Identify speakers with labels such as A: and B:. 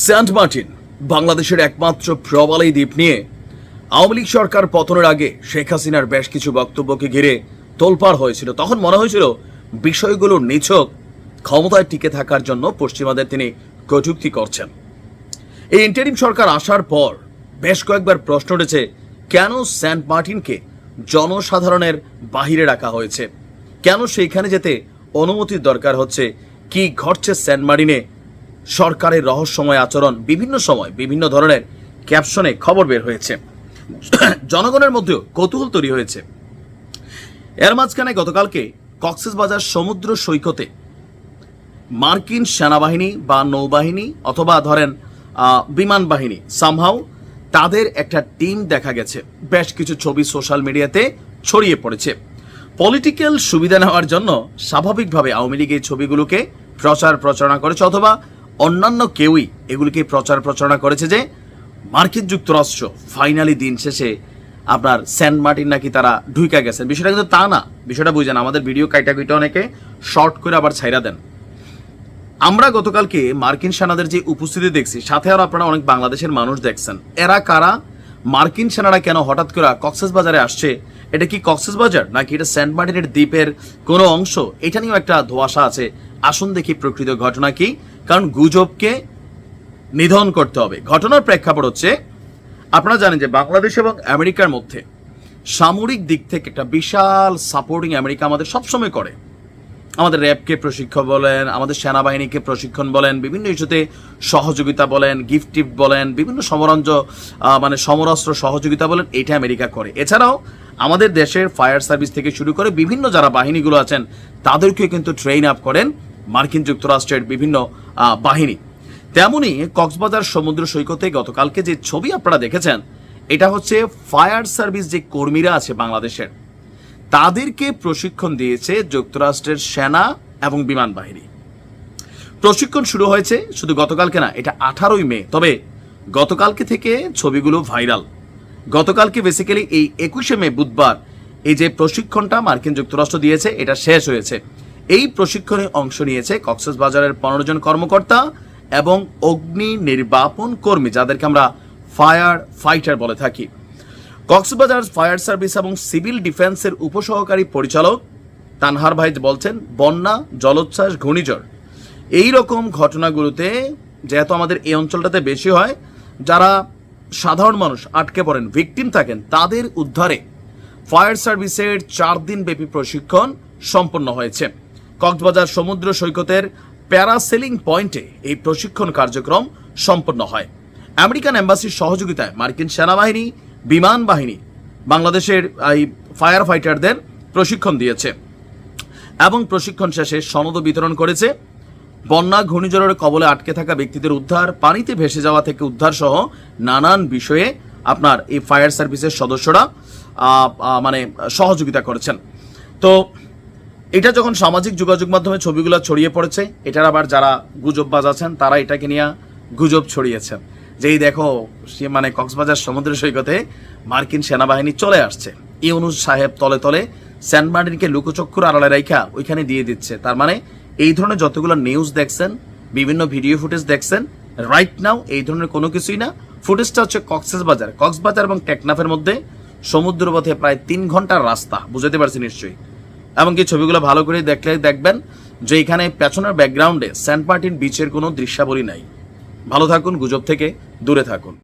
A: Saint Martin, বাংলাদেশের একমাত্র প্রবালী দ্বীপ নিয়ে আওয়ামী লীগ সরকার পতনের আগে শেখ হাসিনার বেশ কিছু বক্তব্যকে ঘিরে তোলপাড় হয়েছিল। তখন মনে হয়েছিল বিষয়গুলো নিছক, ক্ষমতায় টিকে থাকার জন্য পশ্চিমাদের তিনি কটূক্তি করছেন। এই ইন্টারিম সরকার আসার পর বেশ কয়েকবার প্রশ্ন উঠেছে, কেন সেন্ট মার্টিনকে জনসাধারণের বাহিরে রাখা হয়েছে? কেন সেইখানে যেতে অনুমতির দরকার হচ্ছে? কি ঘটছে সেন্ট মার্টিনে? সরকারের রহস্যময় আচরণ বিভিন্ন সময় বিভিন্ন ধরনের ক্যাপশনে খবর বের হয়েছে। জনগণের মধ্যেও কৌতূহল তৈরি হয়েছে। এর মাঝখানে গতকালকে কক্সেস বাজার সমুদ্র সৈকতে মার্কিন সেনাবাহিনী বা নৌবাহিনী অথবা ধরেন বিমান বাহিনী সামহাও তাদের একটা টিম দেখা গেছে। বেশ কিছু ছবি সোশ্যাল মিডিয়াতে ছড়িয়ে পড়েছে। পলিটিক্যাল সুবিধা নেওয়ার জন্য স্বাভাবিকভাবে আওয়ামী লীগ এই ছবিগুলোকে প্রচার প্রচারণা করেছে অথবা অন্যান্য কেউই এগুলিকে প্রচার প্রচারণা করেছে যে মার্কিন যুক্তরাষ্ট্র ফাইনালি দিন শেষে আপনার সেন্ট মার্টিন নাকি তারা ঢুইকা গেছেন বিষয়টা কিন্তু তা না। বিষয়টা বুঝেন, আমাদের ভিডিও কাইটা কুইটা অনেকে শর্ট করে আবার ছাইরা দেন। আমরা গতকালকে মার্কিন সেনাদের যে উপস্থিতি দেখছি, সাথে আর আপনারা অনেক বাংলাদেশের মানুষ দেখছেন। এরা কারা? মার্কিন সেনারা কেন হঠাৎ করে কক্সেস বাজারে আসছে? এটা কি কক্সেস বাজার নাকি এটা সেন্ট মার্টিনের দ্বীপের কোনো অংশ? এটা নিয়েও একটা ধোয়াশা আছে। আসুন দেখি প্রকৃত ঘটনা কি। কারণ গুজবকে নিধন করতে হবে। ঘটনার প্রেক্ষাপট হচ্ছে, আপনারা জানেন যে বাংলাদেশ এবং আমেরিকার মধ্যে সামরিক দিক থেকে একটা বিশাল সাপোর্টিং আমেরিকা আমাদের সবসময় করে। আমাদের র্যাবকে প্রশিক্ষণ বলেন, আমাদের সেনাবাহিনীকে প্রশিক্ষণ বলেন, বিভিন্ন ইস্যুতে সহযোগিতা বলেন, গিফট টিফট বলেন, বিভিন্ন সমরাঞ্জ মানে সমরাস্ত্র সহযোগিতা বলেন, এটা আমেরিকা করে। এছাড়াও আমাদের দেশের ফায়ার সার্ভিস থেকে শুরু করে বিভিন্ন যারা বাহিনীগুলো আছেন তাদেরকে কিন্তু ট্রেন আপ করেন মার্কিন যুক্তরাষ্ট্রের বিভিন্ন বাহিনী। তেমনি কক্সবাজার সমুদ্র সৈকতে গতকালকে যে ছবি আপনারা দেখেছেন, এটা হচ্ছে ফায়ার সার্ভিস যে কর্মীরা আছে বাংলাদেশের, তাদেরকে প্রশিক্ষণ দিয়েছে যুক্তরাষ্ট্রের সেনা এবং বিমান বাহিনী। প্রশিক্ষণ শুরু হয়েছে শুধু গতকালকে না, এটা আঠারোই মে, তবে গতকালকে থেকে ছবিগুলো ভাইরাল গতকালকে বেসিক্যালি এই একুশে মে বুধবার এই যে প্রশিক্ষণটা মার্কিন যুক্তরাষ্ট্র দিয়েছে, এটা শেষ হয়েছে। এই প্রশিক্ষণে অংশ নিয়েছে কক্সেস বাজারের পনেরো জন কর্মকর্তা এবং অগ্নি নির্বাপন কর্মী, যাদেরকে আমরা ফায়ার ফাইটার বলে থাকি। কক্সবাজার ফায়ার সার্ভিস এবং সিভিল ডিফেন্সের উপসহকারী পরিচালক তানহার ভাই বলছেন, বন্যা, জলোচ্ছ্বাস, ঘূর্ণিঝড় এই রকম ঘটনাগুলোতে যেহেতু আমাদের এই অঞ্চলটাতে বেশি হয়, যারা সাধারণ মানুষ আটকে পড়েন ভিকটিম থাকেন, তাদের উদ্ধারে ফায়ার সার্ভিসের চার দিন ব্যাপী প্রশিক্ষণ সম্পন্ন হয়েছে। কক্সবাজার সমুদ্র সৈকতের প্যারাসেলিং পয়েন্টে এই প্রশিক্ষণ কার্যক্রম সম্পন্ন হয়। আমেরিকান এম্বাসির সহযোগিতায় মার্কিন সেনাবাহিনী, বিমান বাহিনী, বাংলাদেশের এই ফায়ার ফাইটারদের প্রশিক্ষণ দিয়েছে এবং প্রশিক্ষণ শেষে সনদ বিতরণ করেছে। বন্যা, ঘূর্ণিঝড়ের কবলে আটকে থাকা ব্যক্তিদের উদ্ধার, পানিতে ভেসে যাওয়া থেকে উদ্ধার সহ নানান বিষয়ে আপনার এই ফায়ার সার্ভিসের সদস্যরা মানে সহযোগিতা করেছেন। তো এটা যখন সামাজিক যোগাযোগ মাধ্যমে ছবিগুলো ছড়িয়ে পড়েছে, এটার আবার যারা গুজব বাজাচ্ছেন, তারা এটাকে নিয়ে গুজব ছড়িয়েছেন। যেই দেখো, সে মানে কক্সবাজার সমুদ্র সৈকতে মার্কিন সেনাবাহিনী চলে আসছে। ইউনুস সাহেব তলে তলে সেন্ট মার্টিনকে লুকোচক্ষুর আড়ালে রাইখা ওইখানে দিয়ে দিচ্ছে। তার মানে এই ধরনের যতগুলো নিউজ দেখছেন, বিভিন্ন ভিডিও ফুটেজ দেখছেন রাইট নাও এই ধরনের কোনো কিছুই না। ফুটেজটা হচ্ছে কক্সেস বাজার কক্সবাজার এবং টেকনাফের মধ্যে সমুদ্রপথে প্রায় তিন ঘণ্টার রাস্তা। বুঝাতে পারছি নিশ্চয়ই। এমনকি ছবিগুলো ভালো করে দেখলে দেখবেন যে এখানে পেছনের ব্যাকগ্রাউন্ডে সেন্ট মার্টিন বিচের কোনো দৃশ্যাবলী নাই। ভালো থাকুন, গুজব থেকে দূরে থাকুন।